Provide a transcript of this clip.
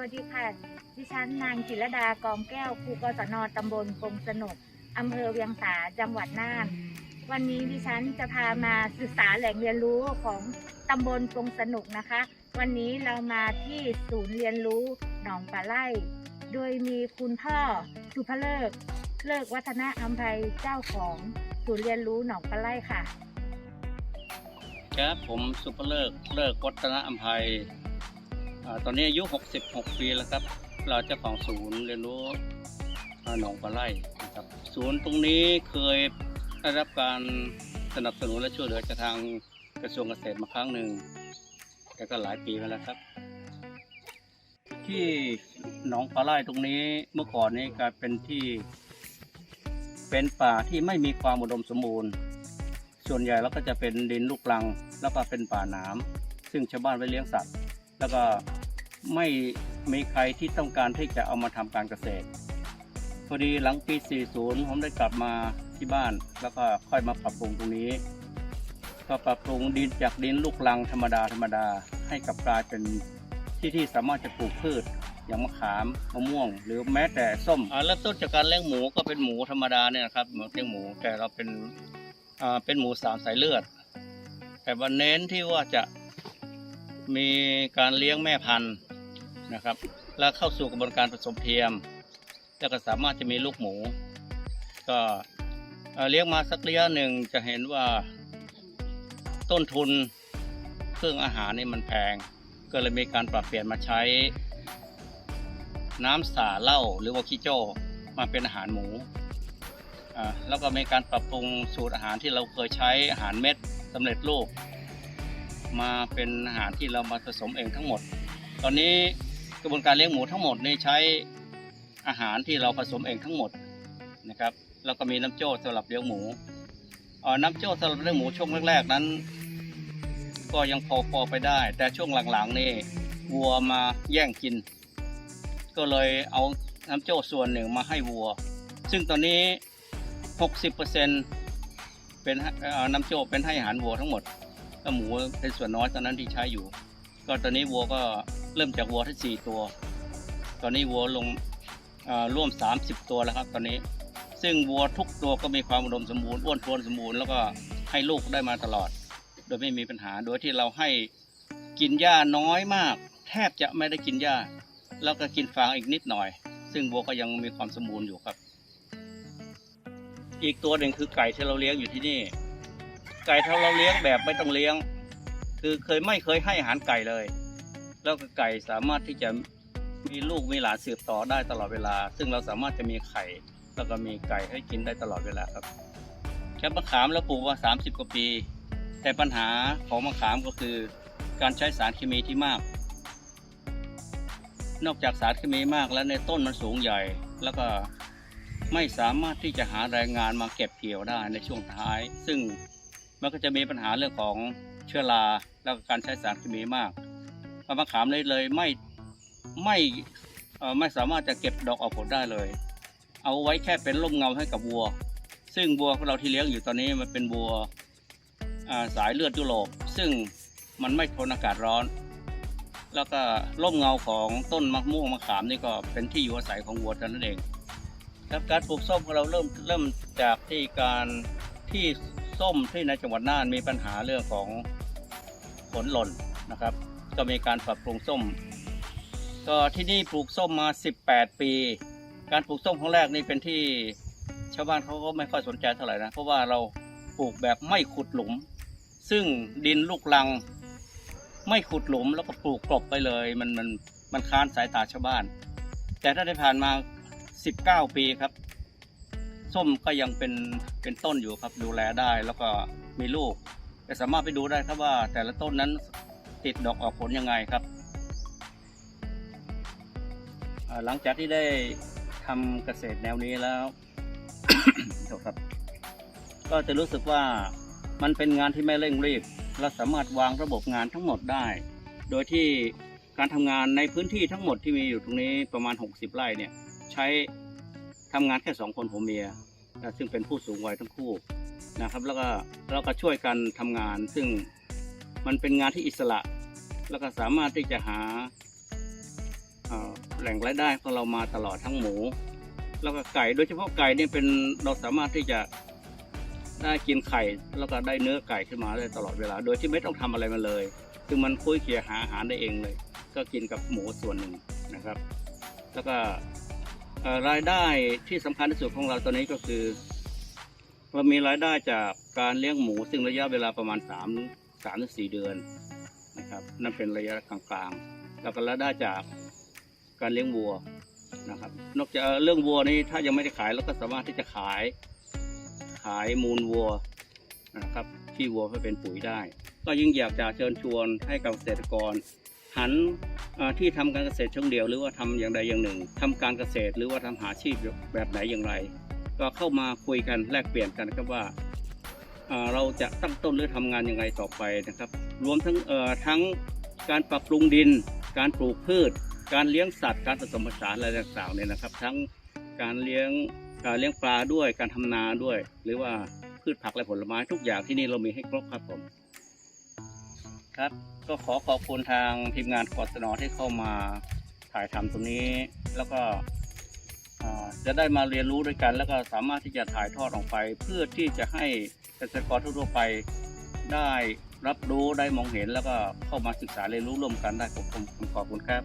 วัสดีค่ะ ดิฉันนางจิรดากองแก้วครูกศนตำบลกงสนุกอำเภอเวียงสาจังหวัดน่าน วันนี้ดิฉันจะพามาศึกษาแหล่งเรียนรู้ของตำบลกงสนุกนะคะ วันนี้เรามาที่ศูนย์เรียนรู้หนองปลาไล่ โดยมีคุณพ่อสุภเลิก เลิกวัฒนะอัมภัยเจ้าของศูนย์เรียนรู้หนองปลาไล่ค่ะ ครับผมสุภเลิกเลิกวัฒนอัมภัย ตอนนี้อายุ 66 ปีแล้วครับ เราเจ้าของศูนย์เรียนรู้หนองปลาไร่นะครับ ศูนย์ตรงนี้เคยได้รับการสนับสนุนและช่วยเหลือจากทางกระทรวงเกษตรมาครั้งหนึ่งแต่ก็หลายปีมาแล้วครับ ที่หนองปลาไร่ตรงนี้เมื่อก่อนนี้กลายเป็นที่เป็นป่าที่ไม่มีความอุดมสมบูรณ์ ส่วนใหญ่แล้วก็จะเป็นดินลูกรัง แล้วก็เป็นป่าหนาม ซึ่งชาวบ้านไว้เลี้ยงสัตว์ แล้วก็ไม่มีใครที่ต้องการที่จะเอามาทำการเกษตร พอดีหลังปี 40 ผมได้กลับมาที่บ้าน แล้วก็ค่อยมาปรับปรุงตรงนี้ ก็ปรับปรุงดินจากดินลูกรังธรรมดาธรรมดาให้กลับกลายเป็นที่ที่สามารถจะปลูกพืชอย่างมะขามมะม่วง หรือแม้แต่ส้มอ่าเริ่มต้นจากการเลี้ยงหมูก็เป็นหมูธรรมดาเนี่ยนะครับหมูเลี้ยงหมูแต่เราเป็นอ่าเป็นหมูสามสายเลือด แต่วันเน้นที่ว่าจะ มีการเลี้ยงแม่พันธุ์นะครับ แล้วเข้าสู่กระบวนการผสมเทียม แล้วก็สามารถจะมีลูกหมู ก็เลี้ยงมาสักระยะหนึ่งจะเห็นว่าต้นทุนเครื่องอาหารนี่มันแพง ก็เลยมีการปรับเปลี่ยนมาใช้ น้ำสาเหล้าหรือว่าขี้โจ้มาเป็นอาหารหมูแล้วก็มีการปรับปรุงสูตรอาหารที่เราเคยใช้อาหารเม็ดสำเร็จรูป มาเป็นอาหารที่เรามาผสมเองทั้งหมด ตอนนี้กระบวนการเลี้ยงหมูทั้งหมดนี่ใช้อาหารที่เราผสมเองทั้งหมดนะครับ แล้วก็มีน้ำโจ้สำหรับเลี้ยงหมูเออน้ำโจ้สำหรับเลี้ยงหมูช่วงแรกๆนั้น ก็ยังพอพอไปได้ แต่ช่วงหลังๆนี่วัวมาแย่งกิน ก็เลยเอาน้ำโจ้ส่วนหนึ่งมาให้วัว ซึ่งตอนนี้ 60%เป็นให้เอ่อน้ำโจ้เป็นให้อาหารวัวทั้งหมด ก็หมูเป็นส่วนน้อยตอนนั้นที่ใช้อยู่ ก็ตอนนี้วัวก็เริ่มจากวัวที่สี่ตัว ตอนนี้วัวลงเอ่อร่วม 30 ตัวแล้วครับ ตอนนี้ ซึ่งวัวทุกตัวก็มีความอุดมสมบูรณ์อ้วนท้วนสมบูรณ์แล้วก็ให้ลูกได้มาตลอด โดยไม่มีปัญหาโดยที่เราให้กินหญ้าน้อยมาก แทบจะไม่ได้กินหญ้า แล้วก็กินฟางอีกนิดหน่อย ซึ่งวัวก็ยังมีความสมบูรณ์อยู่ครับ อีกตัวหนึ่งคือไก่ที่เราเลี้ยงอยู่ที่นี่ ไก่ที่เราเลี้ยงแบบไม่ต้องเลี้ยง คือเคยไม่เคยให้อาหารไก่เลย แล้วก็ไก่สามารถที่จะมีลูกมีหลานสืบต่อได้ตลอดเวลา ซึ่งเราสามารถจะมีไข่ แล้วก็มีไก่ให้กินได้ตลอดเวลาครับแค่มะขามเราปลูกมา30 กว่าปี แต่ปัญหาของมะขามก็คือ การใช้สารเคมีที่มาก นอกจากสารเคมีมากแล้วในต้นมันสูงใหญ่ แล้วก็ไม่สามารถที่จะหาแรงงานมาเก็บเกี่ยวได้ในช่วงท้าย ซึ่ง มันก็จะมีปัญหาเรื่องของเชื้อราแล้วก็การใช้สารเคมีมากมะขามเลยเลยไม่ไม่ไม่สามารถจะเก็บดอกออกผลได้เลย เอาไว้แค่เป็นร่มเงาให้กับวัว ซึ่งวัวของเราที่เลี้ยงอยู่ตอนนี้มันเป็นวัวสายเลือดยุโรปซึ่งมันไม่ทนอากาศร้อน แล้วก็ร่มเงาของต้นมะม่วงมะขามนี่ก็เป็นที่อยู่อาศัยของวัวเท่านั้นเองครับการปลูกส้มของเราเริ่มเริ่มจากที่การ ที่ส้มที่ในจังหวัดน่านมีปัญหาเรื่องของผลหล่นนะครับ ก็มีการปรับปรุงส้ม ก็ที่นี่ปลูกส้มมา 18 ปี การปลูกส้มครั้งแรกนี่เป็นที่ชาวบ้านเขาก็ไม่ค่อยสนใจเท่าไหร่นะเพราะว่าเราปลูกแบบไม่ขุดหลุม ซึ่งดินลูกรัง ไม่ขุดหลุมแล้วก็ปลูกกลบไปเลย มันมันมันค้านสายตาชาวบ้าน แต่ถ้าได้ผ่านมา 19 ปีครับ ส้มก็ยังเป็นเป็นต้นอยู่ครับดูแลได้แล้วก็มีลูกแต่สามารถไปดูได้ครับว่าแต่ละต้นนั้นติดดอกออกผลยังไงครับ หลังจากที่ได้ทำเกษตรแนวนี้แล้วครับ ก็จะรู้สึกว่ามันเป็นงานที่ไม่เร่งรีบเราสามารถวางระบบงานทั้งหมดได้ โดยที่การทำงานในพื้นที่ทั้งหมดที่มีอยู่ตรงนี้ประมาณ 60 ไร่เนี่ย ใช้ ทำงานแค่สองคนผัวเมียนะซึ่งเป็นผู้สูงวัยทั้งคู่นะครับ แล้วก็เราก็ช่วยกันทำงาน ซึ่งมันเป็นงานที่อิสระ แล้วก็สามารถที่จะหาแหล่งรายได้ของเรามาตลอดทั้งหมู แล้วก็ไก่โดยเฉพาะไก่เนี่ยเป็นเราสามารถที่จะได้กินไข่แล้วก็ได้เนื้อไก่ขึ้นมาได้ตลอดเวลา โดยที่ไม่ต้องทำอะไรมันเลยคือมันคุยเคียหาอาหารได้เองเลย ก็กินกับหมูส่วนหนึ่งนะครับ แล้วก็ รายได้ที่สำคัญที่สุดของเราตอนนี้ก็คือ เรามีรายได้จากการเลี้ยงหมู ซึ่งระยะเวลาประมาณ3ามสามสี่เดือนนะครับ นั่นเป็นระยะกลางๆ แล้วก็รายได้จากการเลี้ยงวัวนะครับ นอกจากเรื่องวัวนี่ถ้ายังไม่ได้ขายเราก็สามารถที่จะขายขายมูลวัวนะครับที่วัวเพื่อเป็นปุ๋ยได้ ก็ยิ่งอยากจะเชิญชวนให้กับเกษตรกร หันที่ทำการเกษตรเชิงเดียวหรือว่าทำอย่างใดอย่างหนึ่งทำการเกษตรหรือว่าทำหาอาชีพแบบไหนอย่างไร ก็เข้ามาคุยกันแลกเปลี่ยนกันครับว่าเราจะตั้งต้นหรือทำงานอย่างไรต่อไปนะครับ รวมทั้งทั้งการปรับปรุงดิน การปลูกพืช การเลี้ยงสัตว์ การผสมผสานอะไรต่างๆเนี่ยนะครับ ทั้งการเลี้ยงการเลี้ยงปลาด้วย การทำนาด้วย หรือว่าพืชผักและผลไม้ทุกอย่างที่นี่เรามีให้ครบครับผม ครับก็ขอขอบคุณทางทีมงานกศนที่เข้ามาถ่ายทำตรงนี้ แล้วก็จะได้มาเรียนรู้ด้วยกัน แล้วก็สามารถที่จะถ่ายทอดออกไป เพื่อที่จะให้เกษตรกรทั่วไปได้รับรู้ได้มองเห็นแล้วก็เข้ามาศึกษาเรียนรู้ร่วมกันได้ผมผมผมขอบคุณครับ